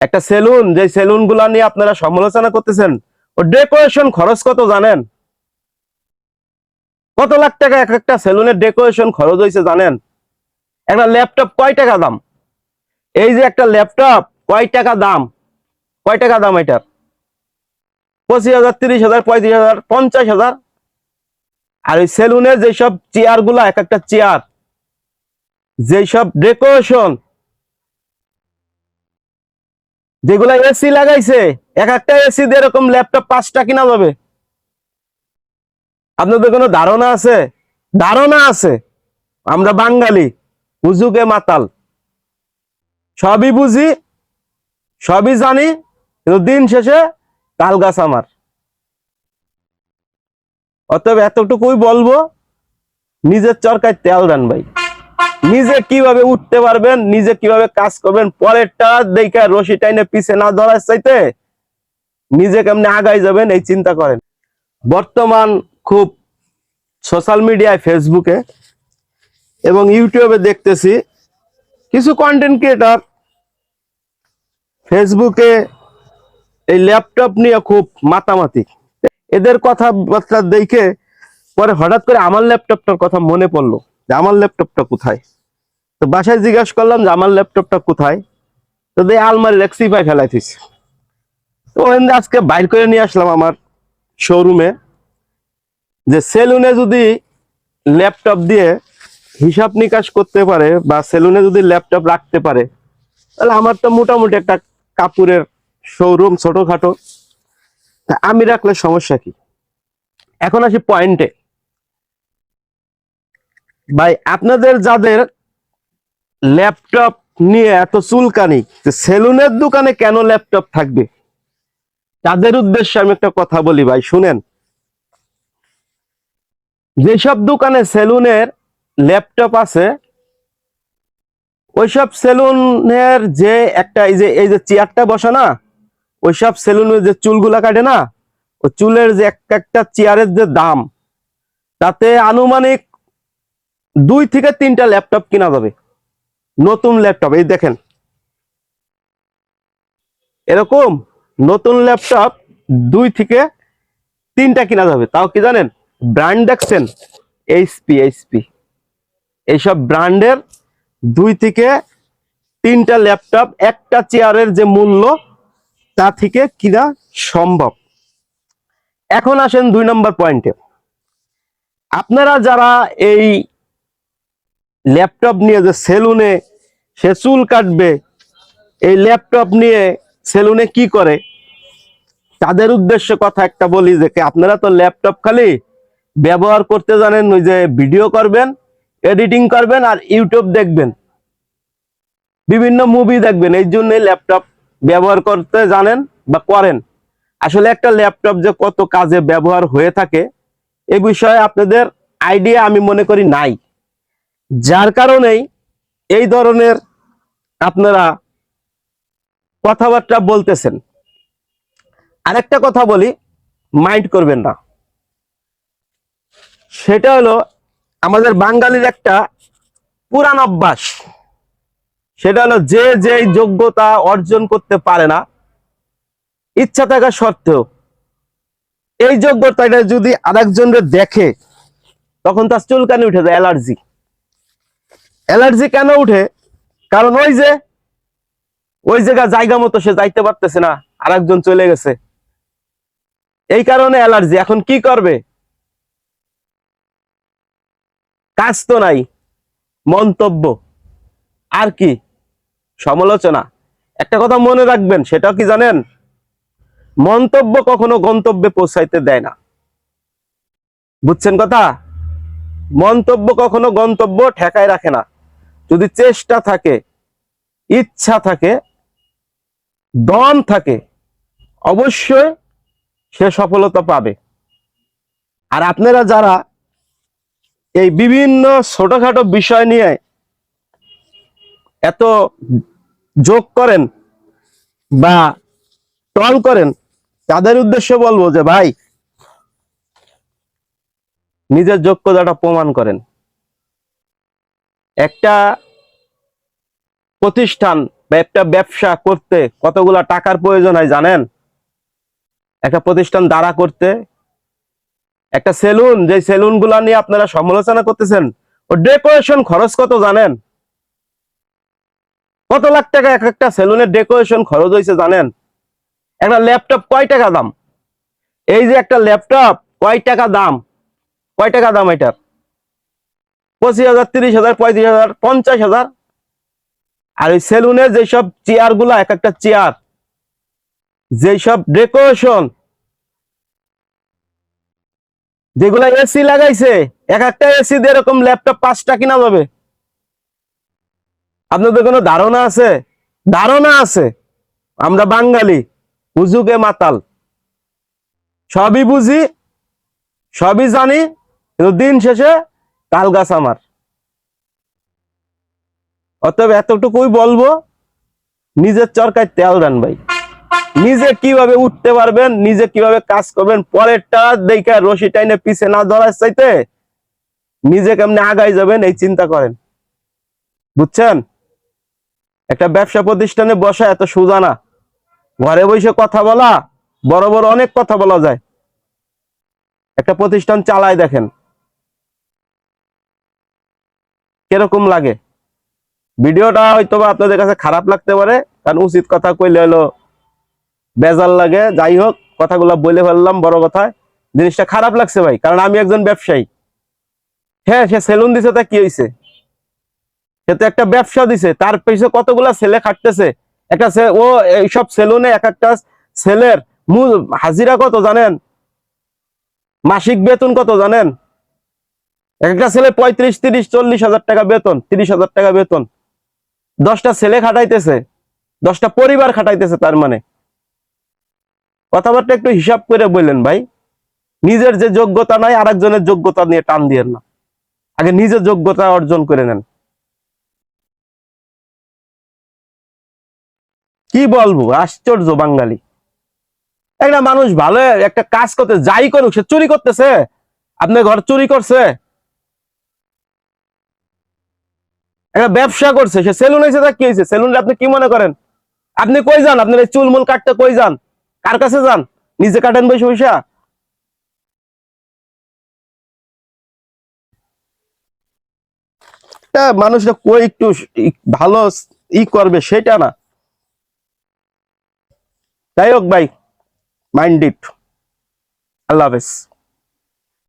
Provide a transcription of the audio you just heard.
একটা সেলুন, যে সেলুনগুলা নিয়ে আপনারা সমালোচনা করতেছেন ও ডেকোরেশন খরচ কত জানেন? কত লাখ টাকা এক একটা সেলুনের ডেকোরেশন খরচ হয়েছে জানেন? একটা ল্যাপটপ কয় টাকা দাম? এই যে একটা ল্যাপটপ কয় টাকা দাম? কয় টাকা দাম এটার পঁচিশ হাজার, তিরিশ হাজার, পঁয়ত্রিশ হাজার, পঞ্চাশ হাজার? আর ওই সেলুনের যেসব চেয়ারগুলা, এক একটা চেয়ার যেসব ডেকোরেশন যেগুলা এসি লাগাইছে, এক একটা এসি দিয়ে এরকম ল্যাপটপ পাঁচটা কিনা যাবে। আপনাদের কোনো ধারণা আছে? ধারণা আছে। আমরা বাঙালি হুজুকে মাতাল। সবই বুঝি, সবই জানি, কিন্তু দিন শেষে তাল গাছ আমার। অতএব এতটুকুই বলব, নিজের চরকায় তেল দেন ভাই। নিজে কীভাবে উঠতে পারবেন, নিজে কীভাবে কাজ করবেন, পরেরটা দেখে রশি টাইনে পিছে না ধরার চাইতে নিজে কেমনে আগাই যাবেন এই চিন্তা করেন। বর্তমান খুব সোশ্যাল মিডিয়ায় ফেসবুকে এবং ইউটিউবে দেখতেছি কিছু কন্টেন্ট ক্রিয়েটর ফেসবুকে এই ল্যাপটপ নিয়ে খুব মাতামাতি। এদের কথাবার্তা দেখে পরে হঠাৎ করে আমার ল্যাপটপটার কথা মনে পড়ল। যে আমার ল্যাপটপটা কোথায়? তো বাসায় জিজ্ঞাসা করলাম যে আমার ল্যাপটপটা কোথায়? তো দিয়ে আলমারির এক সিপাই ফেলাই দিছে তো ওখান আজকে বাইর করে নিয়ে আসলাম আমার শোরুমে যে সেলুনে যদি ল্যাপটপ দিয়ে হিসাব নিকাশ করতে পারে বা সেলুনে যদি ল্যাপটপ রাখতে পারে, তাহলে আমার তো মোটামুটি একটা কাপড়ের শোরুম ছোটখাটো। তা আমি রাখলে সমস্যা কি? এখন আসি পয়েন্টে ভাই, আপনাদের যাদের ল্যাপটপ নিয়ে এত চুলকানি সেলুনের দোকানে কেন ল্যাপটপ থাকবে? তাদের উদ্দেশ্যে আমি একটা কথা বলি ভাই, শুনেন। যেসব দোকানে সেলুনের ল্যাপটপ আছে, ওইসব সেলুনের যে একটা, এই যে এই যে চেয়ারটা বসে না, ওইসব সেলুনের যে চুলগুলা কাটে না, ওই চুলের যে একটা একটা চেয়ারের যে দাম, তাতে আনুমানিক দুই থেকে তিনটা ল্যাপটপ কিনা যাবে। নতুন ল্যাপটপ, এই দেখেন। এরকম নতুন ল্যাপটপ দুই থেকে তিনটা কিনা যাবে। তাও কি জানেন? ব্র্যান্ড দেখছেন? HP HP. এইসব ব্র্যান্ডের দুই থেকে তিনটা ল্যাপটপ একটা চেয়ারের যে মূল্য, তা থেকে কিনা সম্ভব। এখন আসেন দুই নম্বর পয়েন্টে। আপনারা যারা এই ল্যাপটপ নিয়ে যে সেলুনে সে চুল কাটবে, এই ল্যাপটপ নিয়ে সেলুনে কি করে? তাদের উদ্দেশ্যে কথা একটা বলি যে আপনারা তো ল্যাপটপ খালি ব্যবহার করতে জানেন, ওই যে ভিডিও করবেন, এডিটিং করবেন আর ইউটিউব দেখবেন। বিভিন্ন মুভি দেখবেন, এই জন্য ল্যাপটপ ব্যবহার করতে জানেন বা করেন। আসলে একটা ল্যাপটপ যে কত কাজে ব্যবহার হয়ে থাকে, এ বিষয়ে আপনাদের আইডিয়া আমি মনে করি নাই। যার কারণেই এই ধরনের আপনারা কথাবার্তা বলতেছেন। আরেকটা কথা বলি, মাইন্ড করবেন না। সেটা হলো আমাদের বাঙালির একটা পুরান অভ্যাস। সেটা হলো যে যেই যোগ্যতা অর্জন করতে পারে না, ইচ্ছা থাকা সত্ত্বেও এই যোগ্যতাটা যদি আরেকজনের দেখে, তখন তার চুলকানি উঠে যায়, অ্যালার্জি। অ্যালার্জি কেন উঠে? কারণ ওই যে, ওই জায়গা জায়গা মতো সে যাইতে পারতেছে না, আরেকজন চলে গেছে। এই কারণে অ্যালার্জি। এখন কি করবে? কাজ তো নাই, মন্তব্য। আর কি? সমালোচনা। একটা কথা মনে রাখবেন সেটা কি জানেন? মন্তব্য কখনো গন্তব্যে পৌঁছাইতে দেয় না। বুঝছেন কথা? মন্তব্য কখনো গন্তব্য ঠেকায় রাখে না। যদি চেষ্টা থাকে, ইচ্ছা থাকে, দম থাকে, অবশ্যই সে সফলতা পাবে। আর আপনারা যারা এই বিভিন্ন ছোটখাটো বিষয় নিয়ে এত যোগ করেন বা টল করেন, তাদের উদ্দেশ্য বলব যে, ভাই, নিজের যোগ্যতাটা প্রমাণ করেন। একটা প্রতিষ্ঠান বা একটা ব্যবসা করতে কতগুলা টাকার প্রয়োজন হয় জানেন? একটা প্রতিষ্ঠান দাঁড়া করতে, একটা সেলুন, যে সেলুনগুলা নিয়ে আপনারা সমালোচনা করতেছেন ও ডেকোরেশন খরচ কত জানেন? কত লাখ টাকা এক একটা সেলুনের ডেকোরেশন খরচ হয়েছে জানেন? একটা ল্যাপটপ কয় টাকা দাম? এই যে একটা ল্যাপটপ, কয় টাকা দাম? কয় টাকা দাম এটার পঁচিশ হাজার, তিরিশ হাজার, পঁয়ত্রিশ হাজার, পঞ্চাশ হাজার। আর ওই সেলুনের যেসব চেয়ারগুলা, এক একটা চেয়ার যেসব ডেকোরেশন যেগুলা এসি লাগাইছে, এক একটা এসি দিয়ে এরকম ল্যাপটপ পাঁচটা কিনা যাবে। আপনাদের কোনো ধারণা আছে? ধারণা আছে। আমরা বাঙালি হুজুগে মাতাল। সবই বুঝি, সবই জানি, কিন্তু দিন শেষে তাল গাছ আমার। অতএব এতটুকুই বলব, নিজের চরকায় তেল দেন ভাই। নিজে কীভাবে উঠতে পারবেন, নিজে কীভাবে কাজ করবেন, পরেরটা দেখে রশি টাইনে পিছে না ধরার চাইতে নিজে কেমনে আগাই যাবেন, এই চিন্তা করেন। বুঝছেন? একটা ব্যবসা প্রতিষ্ঠানে বসা এত সোজা না। ঘরে বসে কথা বলা বড় বড় অনেক কথা বলা যায়। একটা প্রতিষ্ঠান চালায় দেখেন। কীরকম লাগে? ভিডিওটা হয়তো আপনাদের কাছে খারাপ লাগতে পারে, কারণ উচিত কথা কইলে হলো বেজাল লাগে। যাই হোক, কথাগুলো বলে ফেললাম, বড় কথা। জিনিসটা খারাপ লাগছে ভাই, কারণ আমি একজন ব্যবসায়ী। হ্যাঁ সে সেলুন দিছে, তা কি হয়েছে সে তো একটা ব্যবসা দিছে, তার পিছনে কতগুলা ছেলে খাটতেছে? একটা ও এইসব সেলুনে এক একটা ছেলের মূল হাজিরা কত জানেন? মাসিক বেতন কত জানেন? একটা ছেলে পঁয়ত্রিশ, তিরিশ, চল্লিশ হাজার টাকা বেতন, তিরিশ হাজার টাকা বেতন। দশটা ছেলে খাটাইতেছে, দশটা পরিবার খাটাইতেছে তার মানে। কথাবার্তা একটু হিসাব করে বললেন ভাই, নিজের যে যোগ্যতা নাই, আরেকজনের যোগ্যতা নিয়ে টান দিয়ে না। আগে নিজের যোগ্যতা অর্জন করে নেন। কি বলব, আশ্চর্য বাঙালি। একটা মানুষ ভালো, একটা কাজ করতে যাই করুক, সে চুরি করতেছে, আপনার ঘর চুরি করছে। একটা ব্যবসা করছে, সে সেলুন হয়েছে তা কি হয়েছে সেলুন আপনি কি মনে করেন? আপনি কই যান? আপনার এই চুলমুল কাটতে কই যান? কার কাছে যান? নিজে কাটেন বসে বসে। মানুষটা কই একটু ভালো ই করবে সেটা না। যাই হোক ভাই মাইন্ড ইট আল্লাহ হাফেজ।